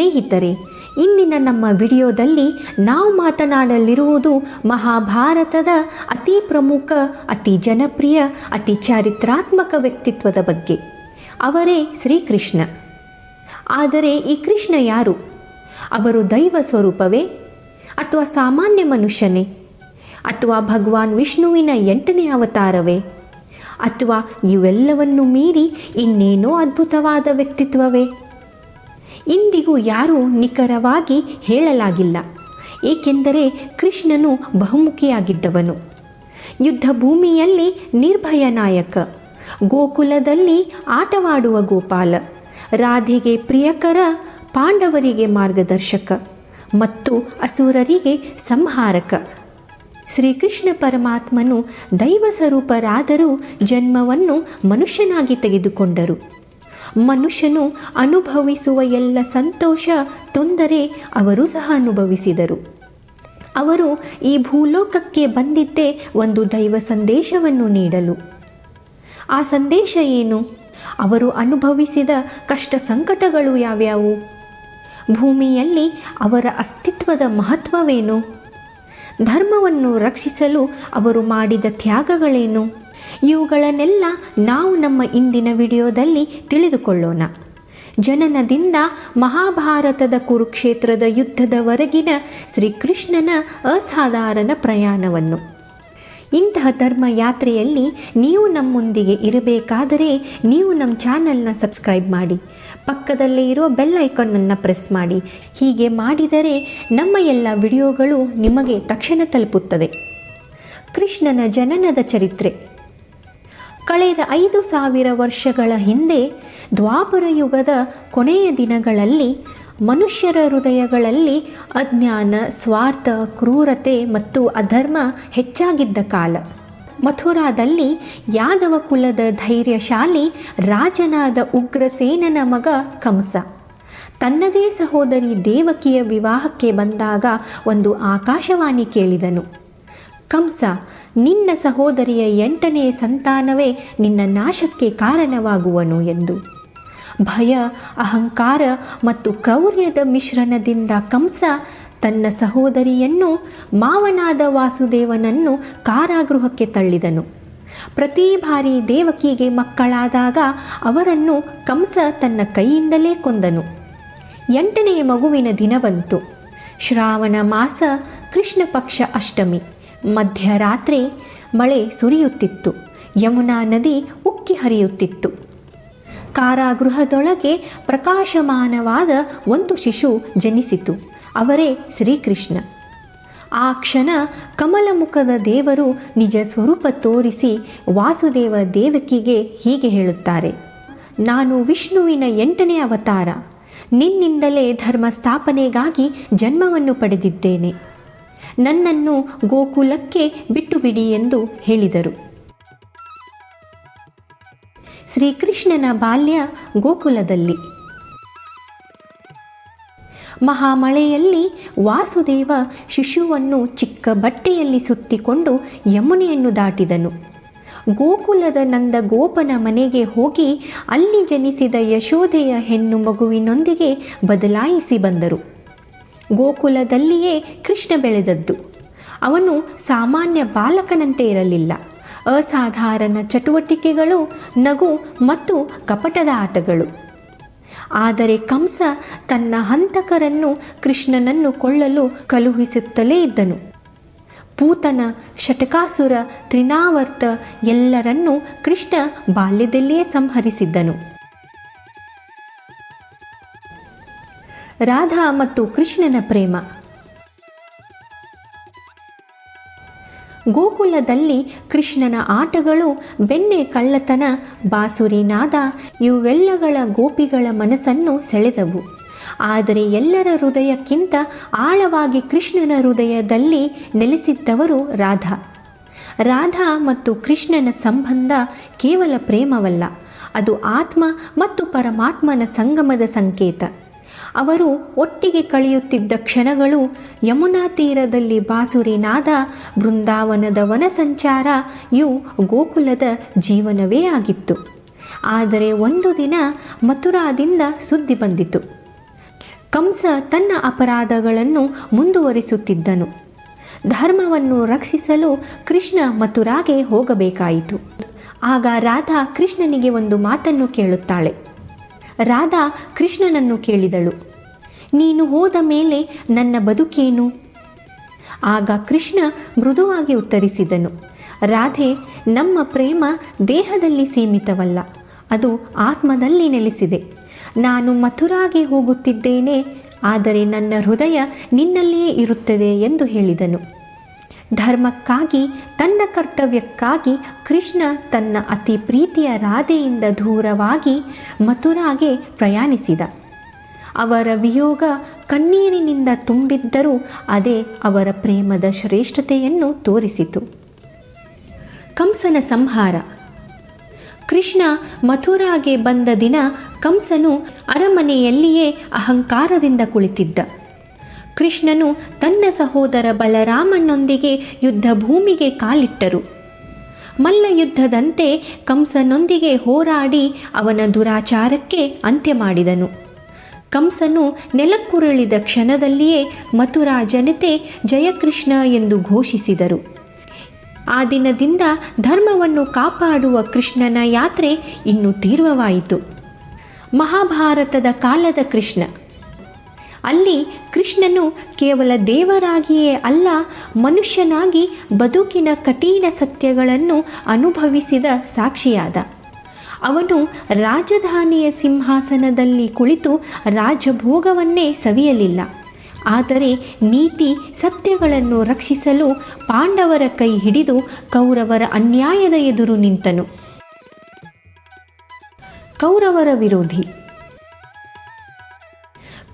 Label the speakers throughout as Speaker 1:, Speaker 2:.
Speaker 1: ಸ್ನೇಹಿತರೆ, ಇಂದಿನ ನಮ್ಮ ವಿಡಿಯೋದಲ್ಲಿ ನಾವು ಮಾತನಾಡಲಿರುವುದು ಮಹಾಭಾರತದ ಅತಿ ಪ್ರಮುಖ, ಅತಿ ಜನಪ್ರಿಯ, ಅತಿ ಚಾರಿತ್ರಾತ್ಮಕ ವ್ಯಕ್ತಿತ್ವದ ಬಗ್ಗೆ. ಅವರೇ ಶ್ರೀಕೃಷ್ಣ. ಆದರೆ ಈ ಕೃಷ್ಣ ಯಾರು? ಅವರು ದೈವ ಸ್ವರೂಪವೇ ಅಥವಾ ಸಾಮಾನ್ಯ ಮನುಷ್ಯನೇ? ಅಥವಾ ಭಗವಾನ್ ವಿಷ್ಣುವಿನ ಎಂಟನೇ ಅವತಾರವೇ? ಅಥವಾ ಇವೆಲ್ಲವನ್ನು ಮೀರಿ ಇನ್ನೇನೋ ಅದ್ಭುತವಾದ ವ್ಯಕ್ತಿತ್ವವೇ? ಇಂದಿಗೂ ಯಾರೂ ನಿಖರವಾಗಿ ಹೇಳಲಾಗಿಲ್ಲ. ಏಕೆಂದರೆ ಕೃಷ್ಣನು ಬಹುಮುಖಿಯಾಗಿದ್ದವನು. ಯುದ್ಧ ಭೂಮಿಯಲ್ಲಿ ನಿರ್ಭಯ ನಾಯಕ, ಗೋಕುಲದಲ್ಲಿ ಆಟವಾಡುವ ಗೋಪಾಲ, ರಾಧೆಗೆ ಪ್ರಿಯಕರ ಪಾಂಡವರಿಗೆ ಮಾರ್ಗದರ್ಶಕ ಮತ್ತು ಅಸುರರಿಗೆ ಸಂಹಾರಕ. ಶ್ರೀಕೃಷ್ಣ ಪರಮಾತ್ಮನು ದೈವ ಸ್ವರೂಪರಾದರೂ ಜನ್ಮವನ್ನು ಮನುಷ್ಯನಾಗಿ ತೆಗೆದುಕೊಂಡರು. ಮನುಷ್ಯನು ಅನುಭವಿಸುವ ಎಲ್ಲ ಸಂತೋಷ, ತೊಂದರೆ ಅವರು ಸಹ ಅನುಭವಿಸಿದರು. ಅವರು ಈ ಭೂಲೋಕಕ್ಕೆ ಬಂದಿದ್ದೇ ಒಂದು ದೈವ ಸಂದೇಶವನ್ನು ನೀಡಲು. ಆ ಸಂದೇಶ ಏನು? ಅವರು ಅನುಭವಿಸಿದ ಕಷ್ಟ ಸಂಕಟಗಳು ಯಾವ್ಯಾವು? ಭೂಮಿಯಲ್ಲಿ ಅವರ ಅಸ್ತಿತ್ವದ ಮಹತ್ವವೇನು? ಧರ್ಮವನ್ನು ರಕ್ಷಿಸಲು ಅವರು ಮಾಡಿದ ತ್ಯಾಗಗಳೇನು? ಇವುಗಳನ್ನೆಲ್ಲ ನಾವು ನಮ್ಮ ಇಂದಿನ ವಿಡಿಯೋದಲ್ಲಿ ತಿಳಿದುಕೊಳ್ಳೋಣ. ಜನನದಿಂದ ಮಹಾಭಾರತದ ಕುರುಕ್ಷೇತ್ರದ ಯುದ್ಧದವರೆಗಿನ ಶ್ರೀಕೃಷ್ಣನ ಅಸಾಧಾರಣ ಪ್ರಯಾಣವನ್ನು. ಇಂತಹ ಧರ್ಮ ಯಾತ್ರೆಯಲ್ಲಿ ನೀವು ನಮ್ಮೊಂದಿಗೆ ಇರಬೇಕಾದರೆ ನೀವು ನಮ್ಮ ಚಾನಲ್ನ ಸಬ್ಸ್ಕ್ರೈಬ್ ಮಾಡಿ, ಪಕ್ಕದಲ್ಲೇ ಇರೋ ಬೆಲ್ ಐಕಾನನ್ನು ಪ್ರೆಸ್ ಮಾಡಿ. ಹೀಗೆ ಮಾಡಿದರೆ ನಮ್ಮ ಎಲ್ಲ ವಿಡಿಯೋಗಳು ನಿಮಗೆ ತಕ್ಷಣ ತಲುಪುತ್ತದೆ. ಕೃಷ್ಣನ ಜನನದ ಚರಿತ್ರೆ. ಕಳೆದ ಐದು ಸಾವಿರ ವರ್ಷಗಳ ಹಿಂದೆ ದ್ವಾಪರ ಯುಗದ ಕೊನೆಯ ದಿನಗಳಲ್ಲಿ ಮನುಷ್ಯರ ಹೃದಯಗಳಲ್ಲಿ ಅಜ್ಞಾನ, ಸ್ವಾರ್ಥ, ಕ್ರೂರತೆ ಮತ್ತು ಅಧರ್ಮ ಹೆಚ್ಚಾಗಿದ್ದ ಕಾಲ. ಮಥುರಾದಲ್ಲಿ ಯಾದವ ಕುಲದ ಧೈರ್ಯಶಾಲಿ ರಾಜನಾದ ಉಗ್ರಸೇನನ ಮಗ ಕಂಸ. ತನ್ನದೇ ಸಹೋದರಿ ದೇವಕಿಯ ವಿವಾಹಕ್ಕೆ ಬಂದಾಗ ಒಂದು ಆಕಾಶವಾಣಿ ಕೇಳಿದನು. ಕಂಸ ನಿನ್ನ ಸಹೋದರಿಯ ಎಂಟನೆಯ ಸಂತಾನವೇ ನಿನ್ನ ನಾಶಕ್ಕೆ ಕಾರಣವಾಗುವನು ಎಂದು. ಭಯ, ಅಹಂಕಾರ ಮತ್ತು ಕ್ರೌರ್ಯದ ಮಿಶ್ರಣದಿಂದ ಕಂಸ ತನ್ನ ಸಹೋದರಿಯನ್ನು, ಮಾವನಾದ ವಾಸುದೇವನನ್ನು ಕಾರಾಗೃಹಕ್ಕೆ ತಳ್ಳಿದನು. ಪ್ರತಿ ಬಾರಿ ದೇವಕಿಗೆ ಮಕ್ಕಳಾದಾಗ ಅವರನ್ನು ಕಂಸ ತನ್ನ ಕೈಯಿಂದಲೇ ಕೊಂದನು. ಎಂಟನೆಯ ಮಗುವಿನ ದಿನ ಬಂತು ಶ್ರಾವಣ ಮಾಸ ಕೃಷ್ಣ ಪಕ್ಷ ಅಷ್ಟಮಿ. ಮಧ್ಯರಾತ್ರಿ ಮಳೆ ಸುರಿಯುತ್ತಿತ್ತು. ಯಮುನಾ ನದಿ ಉಕ್ಕಿ ಹರಿಯುತ್ತಿತ್ತು. ಕಾರಾಗೃಹದೊಳಗೆ ಪ್ರಕಾಶಮಾನವಾದ ಒಂದು ಶಿಶು ಜನಿಸಿತು. ಅವರೇ ಶ್ರೀಕೃಷ್ಣ. ಆ ಕ್ಷಣ ಕಮಲಮುಖದ ದೇವರು ನಿಜ ಸ್ವರೂಪ ತೋರಿಸಿ ವಾಸುದೇವ ದೇವಕಿಗೆ ಹೀಗೆ ಹೇಳುತ್ತಾರೆ, ನಾನು ವಿಷ್ಣುವಿನ ಎಂಟನೇ ಅವತಾರ. ನಿನ್ನಿಂದಲೇ ಧರ್ಮ ಸ್ಥಾಪನೆಗಾಗಿ ಜನ್ಮವನ್ನು ಪಡೆದಿದ್ದೇನೆ. ನನ್ನನ್ನು ಗೋಕುಲಕ್ಕೆ ಬಿಟ್ಟು ಬಿಡಿ ಎಂದು ಹೇಳಿದರು. ಶ್ರೀಕೃಷ್ಣನ ಬಾಲ್ಯ ಗೋಕುಲದಲ್ಲಿ. ಮಹಾಮಳೆಯಲ್ಲಿ ವಾಸುದೇವ ಶಿಶುವನ್ನು ಚಿಕ್ಕ ಬಟ್ಟೆಯಲ್ಲಿ ಸುತ್ತಿಕೊಂಡು ಯಮುನೆಯನ್ನು ದಾಟಿದನು. ಗೋಕುಲದ ನಂದ ಗೋಪನ ಮನೆಗೆ ಹೋಗಿ ಅಲ್ಲಿ ಜನಿಸಿದ ಯಶೋದೆಯ ಹೆಣ್ಣು ಮಗುವಿನೊಂದಿಗೆ ಬದಲಾಯಿಸಿ ಬಂದರು. ಗೋಕುಲದಲ್ಲಿಯೇ ಕೃಷ್ಣ ಬೆಳೆದದ್ದು. ಅವನು ಸಾಮಾನ್ಯ ಬಾಲಕನಂತೆ ಇರಲಿಲ್ಲ. ಅಸಾಧಾರಣ ಚಟುವಟಿಕೆಗಳು, ನಗು ಮತ್ತು ಕಪಟದ ಆಟಗಳು. ಆದರೆ ಕಂಸ ತನ್ನ ಹಂತಕರನ್ನು ಕೃಷ್ಣನನ್ನು ಕೊಳ್ಳಲು ಕಳುಹಿಸುತ್ತಲೇ ಇದ್ದನು. ಪೂತನ ಶಟಕಾಸುರ ತ್ರಿನಾವರ್ತ ಎಲ್ಲರನ್ನೂ ಕೃಷ್ಣ ಬಾಲ್ಯದಲ್ಲಿಯೇ ಸಂಹರಿಸಿದ್ದನು. ರಾಧಾ ಮತ್ತು ಕೃಷ್ಣನ ಪ್ರೇಮ. ಗೋಕುಲದಲ್ಲಿ ಕೃಷ್ಣನ ಆಟಗಳು ಬೆಣ್ಣೆ ಕಳ್ಳತನ ಬಾಸುರಿ ನಾದ ಇವೆಲ್ಲಗಳ ಗೋಪಿಗಳ ಮನಸ್ಸನ್ನು ಸೆಳೆದವು. ಆದರೆ ಎಲ್ಲರ ಹೃದಯಕ್ಕಿಂತ ಆಳವಾಗಿ ಕೃಷ್ಣನ ಹೃದಯದಲ್ಲಿ ನೆಲೆಸಿದ್ದವರು ರಾಧಾ. ರಾಧಾ ಮತ್ತು ಕೃಷ್ಣನ ಸಂಬಂಧ ಕೇವಲ ಪ್ರೇಮವಲ್ಲ, ಅದು ಆತ್ಮ ಮತ್ತು ಪರಮಾತ್ಮನ ಸಂಗಮದ ಸಂಕೇತ. ಅವರು ಒಟ್ಟಿಗೆ ಕಳೆಯುತ್ತಿದ್ದ ಕ್ಷಣಗಳು ಯಮುನಾ ತೀರದಲ್ಲಿ ಬಾಸುರಿನಾದ ಬೃಂದಾವನದ ವನ ಸಂಚಾರ ಇವು ಗೋಕುಲದ ಜೀವನವೇ ಆಗಿತ್ತು. ಆದರೆ ಒಂದು ದಿನ ಮಥುರಾದಿಂದ ಸುದ್ದಿ ಬಂದಿತು. ಕಂಸ ತನ್ನ ಅಪರಾಧಗಳನ್ನು ಮುಂದುವರಿಸುತ್ತಿದ್ದನು. ಧರ್ಮವನ್ನು ರಕ್ಷಿಸಲು ಕೃಷ್ಣ ಮಥುರಾಗೆ ಹೋಗಬೇಕಾಯಿತು. ಆಗ ರಾಧಾ ಕೃಷ್ಣನಿಗೆ ಒಂದು ಮಾತನ್ನು ಕೇಳುತ್ತಾಳೆ. ರಾಧಾ ಕೃಷ್ಣನನ್ನು ಕೇಳಿದಳು. ನೀನು ಹೋದ ಮೇಲೆ ನನ್ನ ಬದುಕೇನು? ಆಗ ಕೃಷ್ಣ ಮೃದುವಾಗಿ ಉತ್ತರಿಸಿದನು. ರಾಧೆ, ನಮ್ಮ ಪ್ರೇಮ ದೇಹದಲ್ಲಿ ಸೀಮಿತವಲ್ಲ, ಅದು ಆತ್ಮದಲ್ಲಿ ನೆಲೆಸಿದೆ. ನಾನು ಮಥುರಾಗೆ ಹೋಗುತ್ತಿದ್ದೇನೆ, ಆದರೆ ನನ್ನ ಹೃದಯ ನಿನ್ನಲ್ಲಿಯೇ ಇರುತ್ತದೆ ಎಂದು ಹೇಳಿದನು. ಧರ್ಮಕ್ಕಾಗಿ, ತನ್ನ ಕರ್ತವ್ಯಕ್ಕಾಗಿ ಕೃಷ್ಣ ತನ್ನ ಅತಿ ಪ್ರೀತಿಯ ರಾಧೆಯಿಂದ ದೂರವಾಗಿ ಮಥುರಾಗೆ ಪ್ರಯಾಣಿಸಿದ. ಅವರ ವಿಯೋಗ ಕಣ್ಣೀರಿನಿಂದ ತುಂಬಿದ್ದರೂ ಅದೇ ಅವರ ಪ್ರೇಮದ ಶ್ರೇಷ್ಠತೆಯನ್ನು ತೋರಿಸಿತು. ಕಂಸನ ಸಂಹಾರ. ಕೃಷ್ಣ ಮಥುರಾಗೆ ಬಂದ ದಿನ ಕಂಸನು ಅರಮನೆಯಲ್ಲಿಯೇ ಅಹಂಕಾರದಿಂದ ಕುಳಿತಿದ್ದ. ಕೃಷ್ಣನು ತನ್ನ ಸಹೋದರ ಬಲರಾಮನೊಂದಿಗೆ ಯುದ್ಧ ಭೂಮಿಗೆ ಕಾಲಿಟ್ಟರು. ಮಲ್ಲ ಯುದ್ಧದಂತೆ ಕಂಸನೊಂದಿಗೆ ಹೋರಾಡಿ ಅವನ ದುರಾಚಾರಕ್ಕೆ ಅಂತ್ಯ ಮಾಡಿದನು. ಕಂಸನು ನೆಲಕ್ಕುರುಳಿದ ಕ್ಷಣದಲ್ಲಿಯೇ ಮಥುರಾ ಜನತೆ ಜಯಕೃಷ್ಣ ಎಂದು ಘೋಷಿಸಿದರು. ಆ ದಿನದಿಂದ ಧರ್ಮವನ್ನು ಕಾಪಾಡುವ ಕೃಷ್ಣನ ಯಾತ್ರೆ ಇನ್ನು ತೀವ್ರವಾಯಿತು. ಮಹಾಭಾರತದ ಕಾಲದ ಕೃಷ್ಣ ಅಲ್ಲಿ ಕೃಷ್ಣನು ಕೇವಲ ದೇವರಾಗಿಯೇ ಅಲ್ಲ, ಮನುಷ್ಯನಾಗಿ ಬದುಕಿನ ಕಠಿಣ ಸತ್ಯಗಳನ್ನು ಅನುಭವಿಸಿದ ಸಾಕ್ಷಿಯಾದ. ಅವನು ರಾಜಧಾನಿಯ ಸಿಂಹಾಸನದಲ್ಲಿ ಕುಳಿತು ರಾಜಭೋಗವನ್ನೇ ಸವಿಯಲಿಲ್ಲ. ಆದರೆ ನೀತಿ ಸತ್ಯಗಳನ್ನು ರಕ್ಷಿಸಲು ಪಾಂಡವರ ಕೈ ಹಿಡಿದು ಕೌರವರ ಅನ್ಯಾಯದ ಎದುರು ನಿಂತನು. ಕೌರವರ ವಿರೋಧಿ.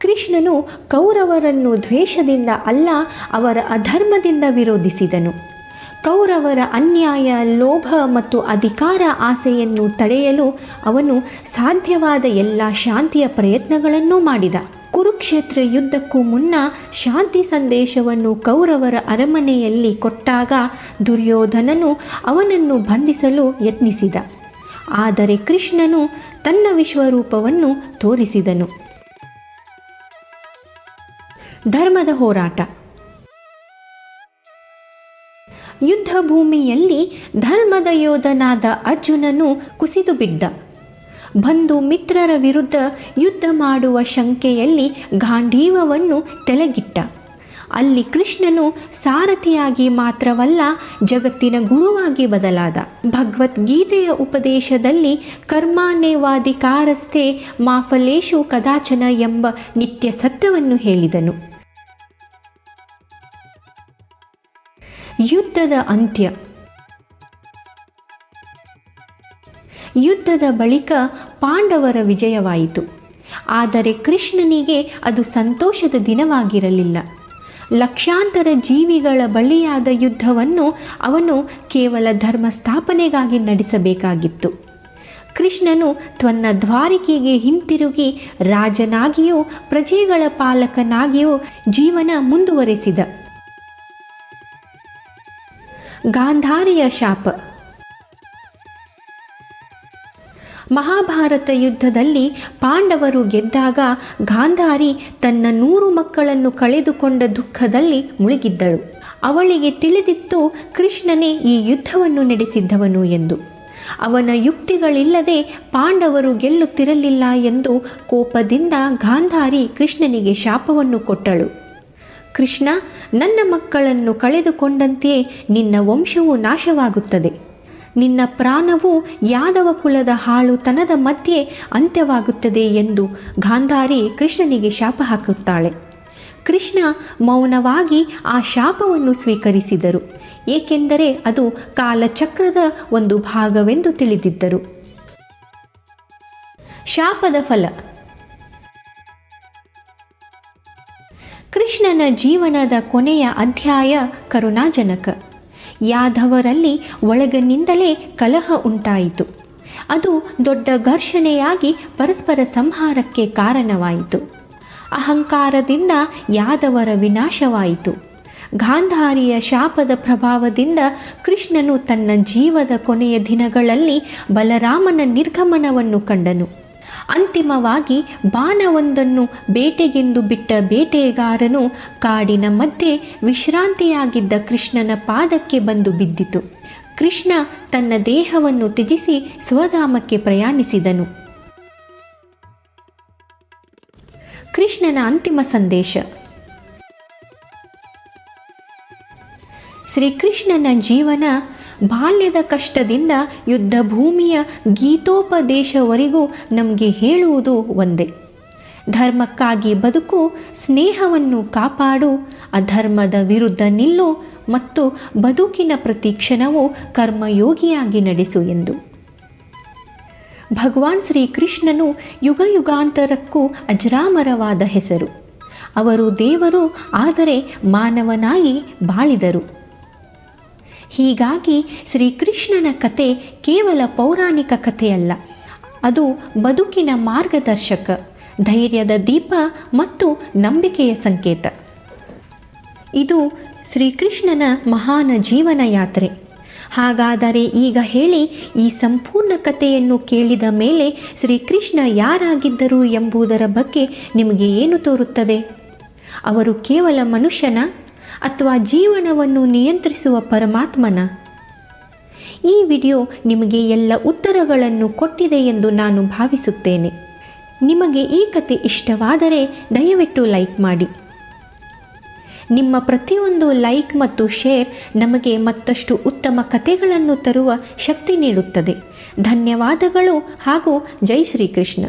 Speaker 1: ಕೃಷ್ಣನು ಕೌರವರನ್ನು ದ್ವೇಷದಿಂದ ಅಲ್ಲ, ಅವರ ಅಧರ್ಮದಿಂದ ವಿರೋಧಿಸಿದನು. ಕೌರವರ ಅನ್ಯಾಯ, ಲೋಭ ಮತ್ತು ಅಧಿಕಾರ ಆಸೆಯನ್ನು ತಡೆಯಲು ಅವನು ಸಾಧ್ಯವಾದ ಎಲ್ಲ ಶಾಂತಿಯ ಪ್ರಯತ್ನಗಳನ್ನು ಮಾಡಿದ. ಕುರುಕ್ಷೇತ್ರ ಯುದ್ಧಕ್ಕೂ ಮುನ್ನ ಶಾಂತಿ ಸಂದೇಶವನ್ನು ಕೌರವರ ಅರಮನೆಯಲ್ಲಿ ಕೊಟ್ಟಾಗ ದುರ್ಯೋಧನನು ಅವನನ್ನು ಬಂಧಿಸಲು ಯತ್ನಿಸಿದ. ಆದರೆ ಕೃಷ್ಣನು ತನ್ನ ವಿಶ್ವರೂಪವನ್ನು ತೋರಿಸಿದನು. ಧರ್ಮದ ಹೋರಾಟ. ಯುದ್ಧ ಭೂಮಿಯಲ್ಲಿ ಧರ್ಮದ ಯೋಧನಾದ ಅರ್ಜುನನು ಕುಸಿದು ಬಿದ್ದ. ಬಂಧು ಮಿತ್ರರ ವಿರುದ್ಧ ಯುದ್ಧ ಮಾಡುವ ಶಂಕೆಯಲ್ಲಿ ಗಾಂಧೀವವನ್ನು ತೆಲಗಿಟ್ಟ. ಅಲ್ಲಿ ಕೃಷ್ಣನು ಸಾರಥಿಯಾಗಿ ಮಾತ್ರವಲ್ಲ, ಜಗತ್ತಿನ ಗುರುವಾಗಿ ಬದಲಾದ. ಭಗವದ್ಗೀತೆಯ ಉಪದೇಶದಲ್ಲಿ ಕರ್ಮಾನೇವಾಧಿಕಾರಸ್ಥೆ ಮಾಫಲೇಶು ಕದಾಚನ ಎಂಬ ನಿತ್ಯ ಸತ್ಯವನ್ನು ಹೇಳಿದನು. ಯುದ್ಧದ ಅಂತ್ಯ. ಯುದ್ಧದ ಬಳಿಕ ಪಾಂಡವರ ವಿಜಯವಾಯಿತು. ಆದರೆ ಕೃಷ್ಣನಿಗೆ ಅದು ಸಂತೋಷದ ದಿನವಾಗಿರಲಿಲ್ಲ. ಲಕ್ಷಾಂತರ ಜೀವಿಗಳ ಬಳಿಯಾದ ಯುದ್ಧವನ್ನು ಅವನು ಕೇವಲ ಧರ್ಮ ಸ್ಥಾಪನೆಗಾಗಿ ನಡೆಸಬೇಕಾಗಿತ್ತು. ಕೃಷ್ಣನು ತನ್ನ ದ್ವಾರಿಕೆಗೆ ಹಿಂತಿರುಗಿ ರಾಜನಾಗಿಯೂ ಪ್ರಜೆಗಳ ಪಾಲಕನಾಗಿಯೂ ಜೀವನ ಮುಂದುವರೆಸಿದ. ಗಾಂಧಾರಿಯ ಶಾಪ. ಮಹಾಭಾರತ ಯುದ್ಧದಲ್ಲಿ ಪಾಂಡವರು ಗೆದ್ದಾಗ ಗಾಂಧಾರಿ ತನ್ನ ನೂರು ಮಕ್ಕಳನ್ನು ಕಳೆದುಕೊಂಡ ದುಃಖದಲ್ಲಿ ಮುಳುಗಿದ್ದಳು. ಅವಳಿಗೆ ತಿಳಿದಿತ್ತು ಕೃಷ್ಣನೇ ಈ ಯುದ್ಧವನ್ನು ನಡೆಸಿದ್ದವನು ಎಂದು. ಅವನ ಯುಕ್ತಿಗಳಿಲ್ಲದೆ ಪಾಂಡವರು ಗೆಲ್ಲುತ್ತಿರಲಿಲ್ಲ ಎಂದು ಕೋಪದಿಂದ ಗಾಂಧಾರಿ ಕೃಷ್ಣನಿಗೆ ಶಾಪವನ್ನು ಕೊಟ್ಟಳು. ಕೃಷ್ಣ, ನನ್ನ ಮಕ್ಕಳನ್ನು ಕಳೆದುಕೊಂಡಂತೆಯೇ ನಿನ್ನ ವಂಶವು ನಾಶವಾಗುತ್ತದೆ. ನಿನ್ನ ಪ್ರಾಣವು ಯಾದವ ಕುಲದ ಹಾಳುತನದ ಮಧ್ಯೆ ಅಂತ್ಯವಾಗುತ್ತದೆ ಎಂದು ಗಾಂಧಾರಿ ಕೃಷ್ಣನಿಗೆ ಶಾಪ ಹಾಕುತ್ತಾಳೆ. ಕೃಷ್ಣ ಮೌನವಾಗಿ ಆ ಶಾಪವನ್ನು ಸ್ವೀಕರಿಸಿದರು. ಏಕೆಂದರೆ ಅದು ಕಾಲಚಕ್ರದ ಒಂದು ಭಾಗವೆಂದು ತಿಳಿದಿದ್ದರು. ಶಾಪದ ಫಲ. ಕೃಷ್ಣನ ಜೀವನದ ಕೊನೆಯ ಅಧ್ಯಾಯ ಕರುಣಾಜನಕ. ಯಾದವರಲ್ಲಿ ಒಳಗನಿಂದಲೇ ಕಲಹ ಉಂಟಾಯಿತು. ಅದು ದೊಡ್ಡ ಘರ್ಷಣೆಯಾಗಿ ಪರಸ್ಪರ ಸಂಹಾರಕ್ಕೆ ಕಾರಣವಾಯಿತು. ಅಹಂಕಾರದಿಂದ ಯಾದವರ ವಿನಾಶವಾಯಿತು. ಗಾಂಧಾರಿಯ ಶಾಪದ ಪ್ರಭಾವದಿಂದ ಕೃಷ್ಣನು ತನ್ನ ಜೀವದ ಕೊನೆಯ ದಿನಗಳಲ್ಲಿ ಬಲರಾಮನ ನಿರ್ಗಮನವನ್ನು ಕಂಡನು. ಅಂತಿಮವಾಗಿ ಬಾಣವೊಂದನ್ನು ಬೇಟೆಗೆಂದು ಬಿಟ್ಟ ಬೇಟೆಗಾರನು ಕಾಡಿನ ಮಧ್ಯೆ ವಿಶ್ರಾಂತಿಯಾಗಿದ್ದ ಕೃಷ್ಣನ ಪಾದಕ್ಕೆ ಬಂದು ಬಿದ್ದಿತು. ಕೃಷ್ಣ ತನ್ನ ದೇಹವನ್ನು ತ್ಯಜಿಸಿ ಸ್ವಧಾಮಕ್ಕೆ ಪ್ರಯಾಣಿಸಿದನು. ಕೃಷ್ಣನ ಅಂತಿಮ ಸಂದೇಶ. ಶ್ರೀಕೃಷ್ಣನ ಜೀವನ ಬಾಲ್ಯದ ಕಷ್ಟದಿಂದ ಯುದ್ಧ ಭೂಮಿಯ ಗೀತೋಪದೇಶವರೆಗೂ ನಮಗೆ ಹೇಳುವುದು ಒಂದೇ. ಧರ್ಮಕ್ಕಾಗಿ ಬದುಕು, ಸ್ನೇಹವನ್ನು ಕಾಪಾಡು, ಅಧರ್ಮದ ವಿರುದ್ಧ ನಿಲ್ಲು ಮತ್ತು ಬದುಕಿನ ಪ್ರತಿ ಕ್ಷಣವೂ ಕರ್ಮಯೋಗಿಯಾಗಿ ನಡೆಸು ಎಂದು. ಭಗವಾನ್ ಶ್ರೀಕೃಷ್ಣನು ಯುಗ ಯುಗಾಂತರಕ್ಕೂ ಅಜರಾಮರವಾದ ಹೆಸರು. ಅವರು ದೇವರು, ಆದರೆ ಮಾನವನಾಗಿ ಬಾಳಿದರು. ಹೀಗಾಗಿ ಶ್ರೀಕೃಷ್ಣನ ಕತೆ ಕೇವಲ ಪೌರಾಣಿಕ ಕಥೆಯಲ್ಲ. ಅದು ಬದುಕಿನ ಮಾರ್ಗದರ್ಶಕ, ಧೈರ್ಯದ ದೀಪ ಮತ್ತು ನಂಬಿಕೆಯ ಸಂಕೇತ. ಇದು ಶ್ರೀಕೃಷ್ಣನ ಮಹಾನ ಜೀವನ ಯಾತ್ರೆ. ಹಾಗಾದರೆ ಈಗ ಹೇಳಿ ಈ ಸಂಪೂರ್ಣ ಕಥೆಯನ್ನು ಕೇಳಿದ ಮೇಲೆ ಶ್ರೀಕೃಷ್ಣ ಯಾರಾಗಿದ್ದರು ಎಂಬುದರ ಬಗ್ಗೆ ನಿಮಗೆ ಏನು ತೋರುತ್ತದೆ? ಅವರು ಕೇವಲ ಮನುಷ್ಯನ? ಅಥವಾ ಜೀವನವನ್ನು ನಿಯಂತ್ರಿಸುವ ಪರಮಾತ್ಮನ? ಈ ವಿಡಿಯೋ ನಿಮಗೆ ಎಲ್ಲ ಉತ್ತರಗಳನ್ನು ಕೊಟ್ಟಿದೆ ಎಂದು ನಾನು ಭಾವಿಸುತ್ತೇನೆ. ನಿಮಗೆ ಈ ಕತೆ ಇಷ್ಟವಾದರೆ ದಯವಿಟ್ಟು ಲೈಕ್ ಮಾಡಿ. ನಿಮ್ಮ ಪ್ರತಿಯೊಂದು ಲೈಕ್ ಮತ್ತು ಶೇರ್ ನಮಗೆ ಮತ್ತಷ್ಟು ಉತ್ತಮ ಕಥೆಗಳನ್ನು ತರುವ ಶಕ್ತಿ ನೀಡುತ್ತದೆ. ಧನ್ಯವಾದಗಳು ಹಾಗೂ ಜೈ ಶ್ರೀಕೃಷ್ಣ.